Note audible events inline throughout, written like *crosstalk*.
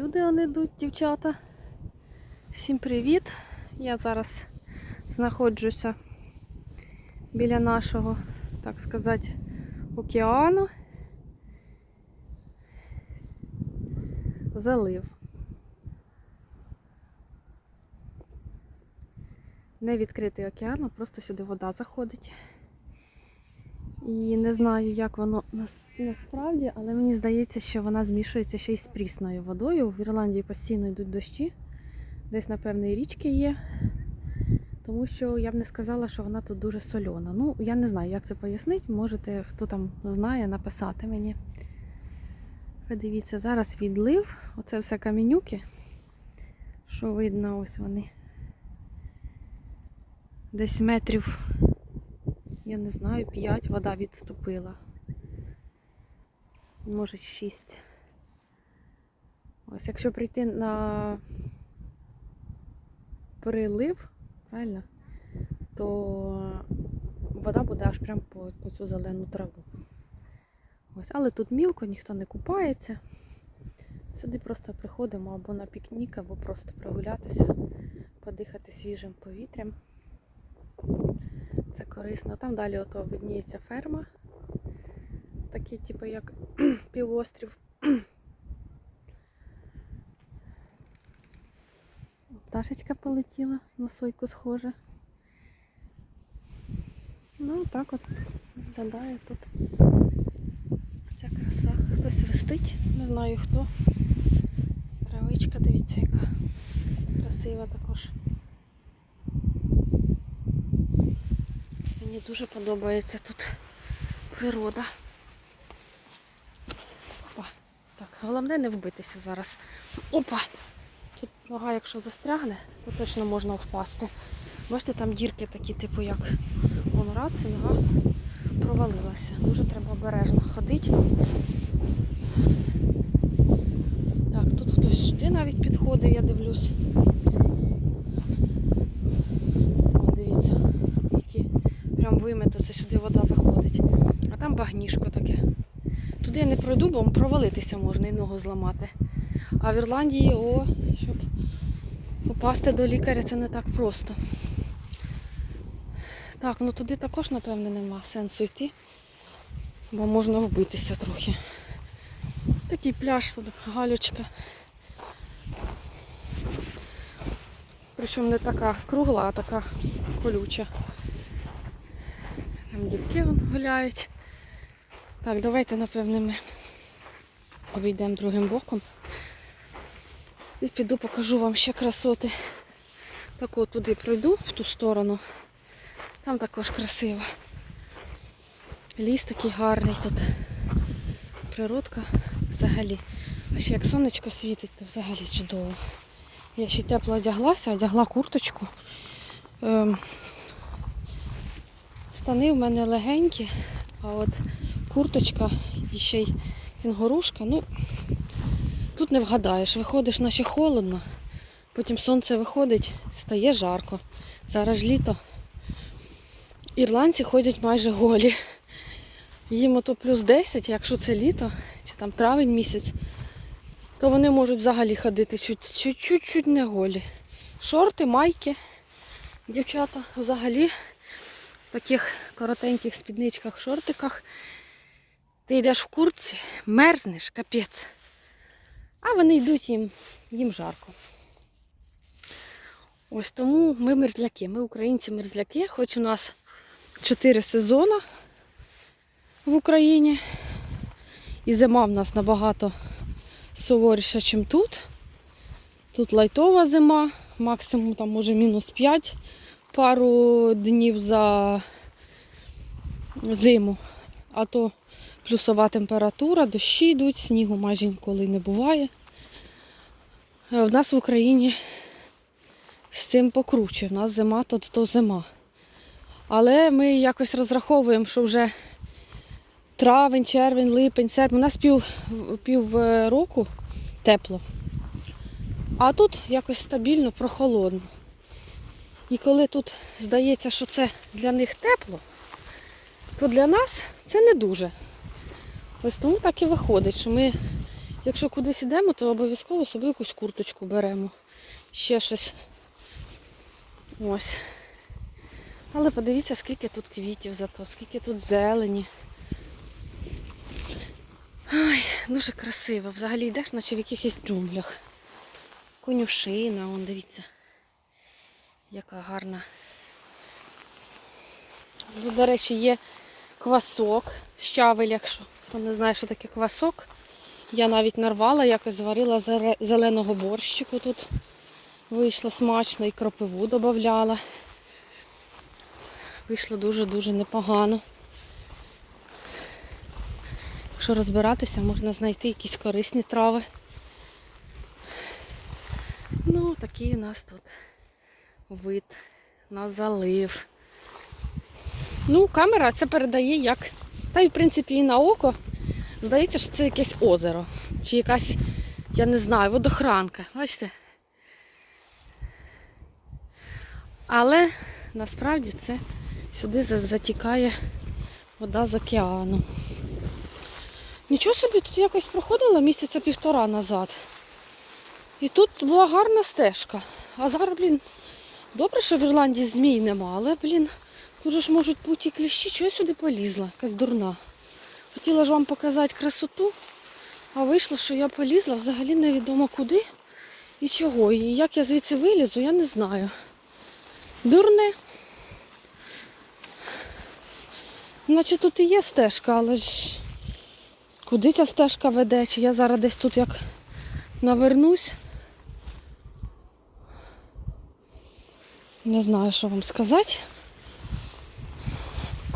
люди вони йдуть, дівчата. Всім привіт! Я зараз знаходжуся біля нашого, так сказати, океану. Залив. Не відкритий океан, а просто сюди вода заходить. І не знаю, як воно насправді, але мені здається, що вона змішується ще й з прісною водою. В Ірландії постійно йдуть дощі, десь, напевно, і річки є. Тому що я б не сказала, що вона тут дуже сольона. Ну, я не знаю, як це пояснити. Можете, хто там знає, написати мені. Подивіться, зараз відлив. Оце все камінюки. Що видно, ось вони. Десь метрів я не знаю, 5 вода відступила. Може 6. Ось якщо прийти на прилив, правильно, то вода буде аж прямо по цю зелену траву. Ось, але тут мілко, ніхто не купається. Сюди просто приходимо або на пікнік, або просто прогулятися, подихати свіжим повітрям. Це корисно. Там далі ото видніється ферма. Такий, типу, як *clears throat* півострів. Пташечка полетіла, на сойку схожа. Ну, так от виглядає тут. Ця краса. Хтось свистить, не знаю хто. Травичка, дивіться, яка красива також. Мені дуже подобається тут природа. Опа. Так, головне не вбитися зараз. Опа! Тут нога, якщо застрягне, то точно можна впасти. Бачите, там дірки такі, типу як вон раз і нога провалилася. Дуже треба обережно ходити. Так, тут хтось сюди навіть підходив, я дивлюсь. Вон, дивіться, які прям вимито, це сюди вода заходить. А там багнішко таке. Туди не пройду, бо провалитися можна і ногу зламати. А в Ірландії, о, щоб попасти до лікаря, це не так просто. Так, ну туди також, напевне, нема сенсу йти, бо можна вбитися трохи. Такий пляж, галючка. Причому не така кругла, а така колюча. Там дівки вон гуляють. Так, давайте, напевне, ми обійдемо другим боком. І піду покажу вам ще красоти. Так от туди пройду, в ту сторону. Там також красиво. Ліс такий гарний тут. Природка взагалі. А ще як сонечко світить, то взагалі чудово. Я ще тепло одяглася, одягла курточку. Ем, штани в мене легенькі, а от курточка і ще й кінгурушка, ну тут не вгадаєш, виходиш наче холодно, потім сонце виходить, стає жарко. Зараз ж літо. Ірландці ходять майже голі. Їм ото плюс 10, якщо це літо, чи там травень місяць, то вони можуть взагалі ходити чуть- чуть- не голі. Шорти, майки, дівчата взагалі таких коротеньких спідничках, шортиках. Ти йдеш в куртці, мерзнеш, капець. А вони йдуть їм, їм жарко. Ось тому ми мерзляки. Ми українці мерзляки, хоч у нас чотири сезони в Україні. І зима в нас набагато суворіша, ніж тут. Тут лайтова зима, максимум там може мінус 5 пару днів за зиму. А то плюсова температура, дощі йдуть, снігу майже ніколи не буває. Е, В нас в Україні з цим покруче. В нас зима, то, то зима. Але ми якось розраховуємо, що вже травень, червень, липень, серпень. У нас пів, пів е, року тепло. А тут якось стабільно, прохолодно. І коли тут здається, що це для них тепло, то для нас це не дуже. Ось тому так і виходить, що ми якщо кудись йдемо, то обов'язково собі якусь курточку беремо. Ще щось. Ось. Але подивіться, скільки тут квітів зато, скільки тут зелені. Ой, дуже красиво. Взагалі йдеш, наче в якихось джунглях. Конюшина, он дивіться. Яка гарна. Тут, до речі, є квасок, щавель, якщо хто не знає, що таке квасок. Я навіть нарвала, якось зварила зеленого борщику тут. Вийшло смачно і кропиву додавала. Вийшло дуже-дуже непогано. Якщо розбиратися, можна знайти якісь корисні трави. Ну, такий у нас тут вид на залив. Ну, камера це передає як. Та й в принципі і на око. Здається, що це якесь озеро. Чи якась, я не знаю, водохранка. Бачите? Але насправді це сюди затікає вода з океану. Нічого собі тут якось проходила місяця півтора назад. І тут була гарна стежка. А зараз, блін, добре, що в Ірландії змій нема, але, блін, тут ж можуть бути і кліщі, чого я сюди полізла, якась дурна. Хотіла ж вам показати красоту, а вийшло, що я полізла взагалі невідомо куди і чого. І як я звідси вилізу, я не знаю. Дурне. Наче тут і є стежка, але ж куди ця стежка веде? Чи я зараз десь тут як навернусь? Не знаю, що вам сказати.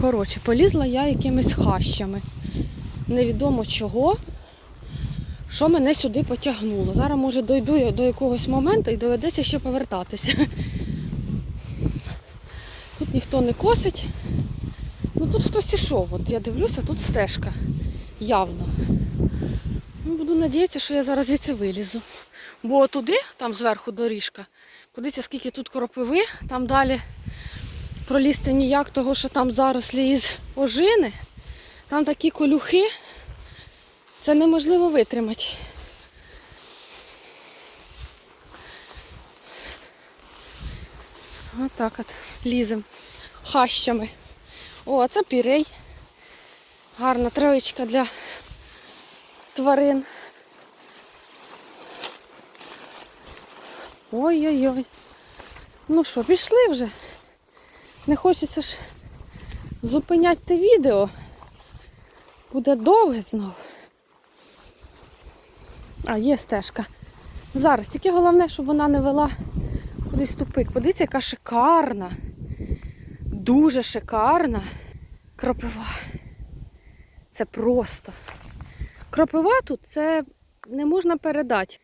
Коротше, полізла я якимись хащами. Невідомо чого, що мене сюди потягнуло. Зараз, може, дойду я до якогось моменту і доведеться ще повертатися. Тут ніхто не косить. Ну тут хтось ішов. От я дивлюся, тут стежка. Явно. Ну, буду надіятися, що я зараз звідси вилізу. Бо туди, там зверху доріжка, подивіться, скільки тут кропиви, там далі пролізти ніяк, того що там зарослі із ожини, там такі колюхи, це неможливо витримати. Отак от лізем хащами. О, це пірей. Гарна травичка для тварин. Ой-ой-ой. Ну що, пішли вже? Не хочеться ж зупиняти те відео. Буде довге знов. А, є стежка. Зараз, тільки головне, щоб вона не вела кудись тупик. Подивіться, яка шикарна. Дуже шикарна кропива. Це просто. Кропива тут це не можна передати.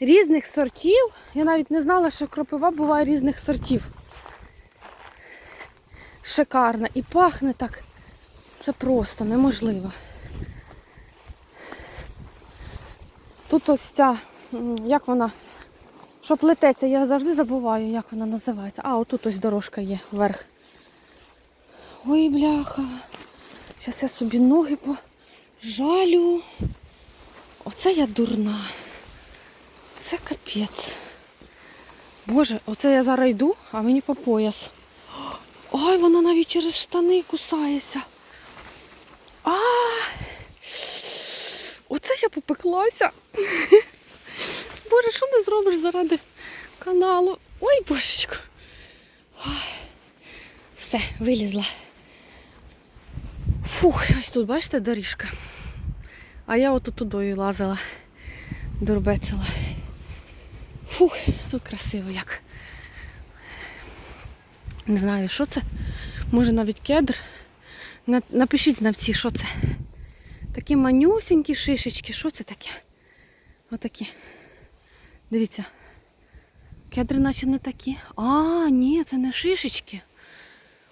Різних сортів. Я навіть не знала, що кропива буває різних сортів. Шикарна. І пахне так. Це просто неможливо. Тут ось ця, як вона, що плететься, я завжди забуваю, як вона називається. А, отут ось дорожка є вверх. Ой, бляха. Зараз я собі ноги пожалю. Оце я дурна. Це капець. Боже, оце я зараз йду, а мені по пояс. Ой, вона навіть через штани кусається. А! Оце я попеклася. *laughs* Боже, що не зробиш заради каналу? Ой, божечко. Все, вилізла. Фух, ось тут, бачите, доріжка. А я отут тудою лазила, дурбецила. Фух, тут красиво як. Не знаю, що це. Може навіть кедр. Напишіть знавці, що це. Такі манюсенькі шишечки. Що це таке? Отакі. Дивіться. Кедри наче не такі. А, ні, це не шишечки.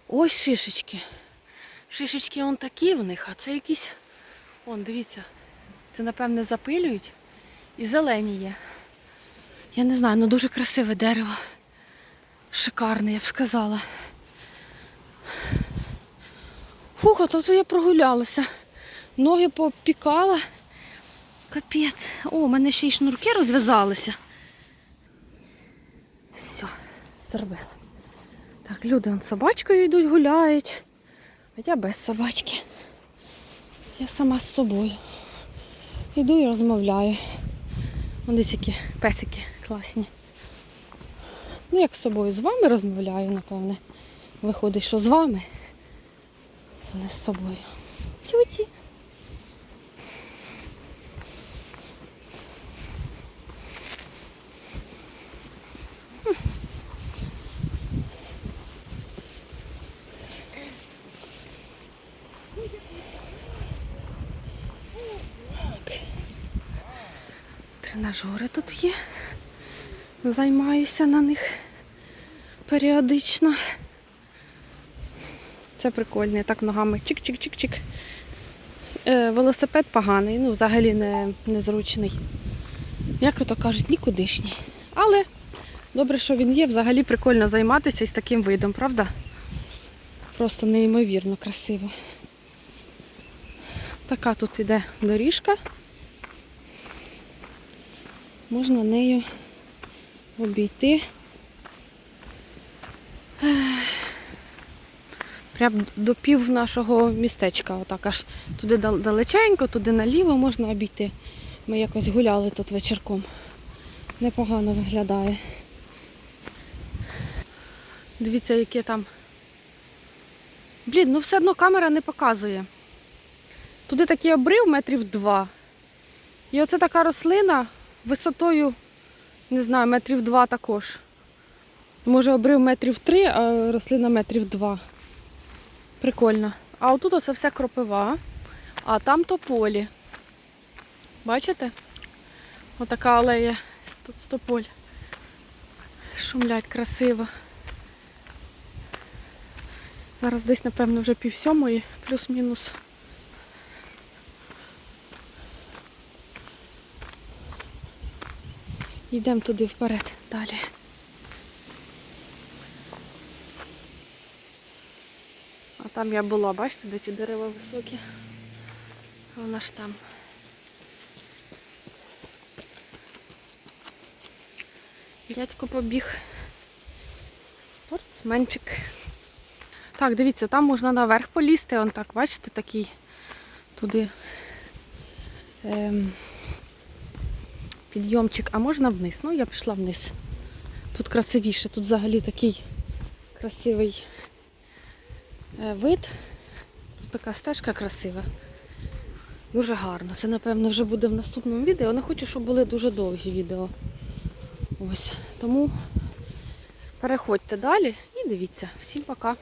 Ось шишечки. Шишечки он такі в них, а це якісь. Он, дивіться. Це, напевне, запилюють. І зелені є. Я не знаю, ну дуже красиве дерево. Шикарне, я б сказала. Фух, а то я прогулялася. Ноги попікала. Капець. О, у мене ще й шнурки розв'язалися. Все, зробила. Так, люди з собачкою йдуть, гуляють. А я без собачки. Я сама з собою. Іду і розмовляю. Десь які песики класні. Ну, як з собою, з вами розмовляю, напевне. Виходить, що з вами, а не з собою. Тюті. Так. Тренажери тут є. Займаюся на них періодично. Це прикольно, я так ногами чик-чик-чик-чик. Е, велосипед поганий, ну взагалі не, незручний. Як ото кажуть, нікудишній. Але добре, що він є, взагалі прикольно займатися із таким видом, правда? Просто неймовірно красиво. Така тут іде доріжка. Можна нею обійти. Прям до пів нашого містечка. Отак аж туди далеченько, туди наліво можна обійти. Ми якось гуляли тут вечірком. Непогано виглядає. Дивіться, яке там. Блін, ну все одно камера не показує. Туди такий обрив метрів два. І оце така рослина висотою, не знаю, метрів два також. Може обрив метрів три, а рослина метрів два. Прикольно. А отут оце все кропива, а там то полі. Бачите? Отака алея тут тополь. Шумлять красиво. Зараз десь, напевно, вже пів сьомої, плюс-мінус. Йдемо туди вперед далі. А там я була, бачите, де ті дерева високі. Вона ж там. Дядько побіг. Спортсменчик. Так, дивіться, там можна наверх полізти, он так, бачите, такий туди ем, підйомчик, а можна вниз. Ну, я пішла вниз. Тут красивіше, тут взагалі такий красивий е, вид. Тут така стежка красива. Дуже гарно. Це, напевно, вже буде в наступному відео. Не хочу, щоб були дуже довгі відео. Ось. Тому переходьте далі і дивіться. Всім пока.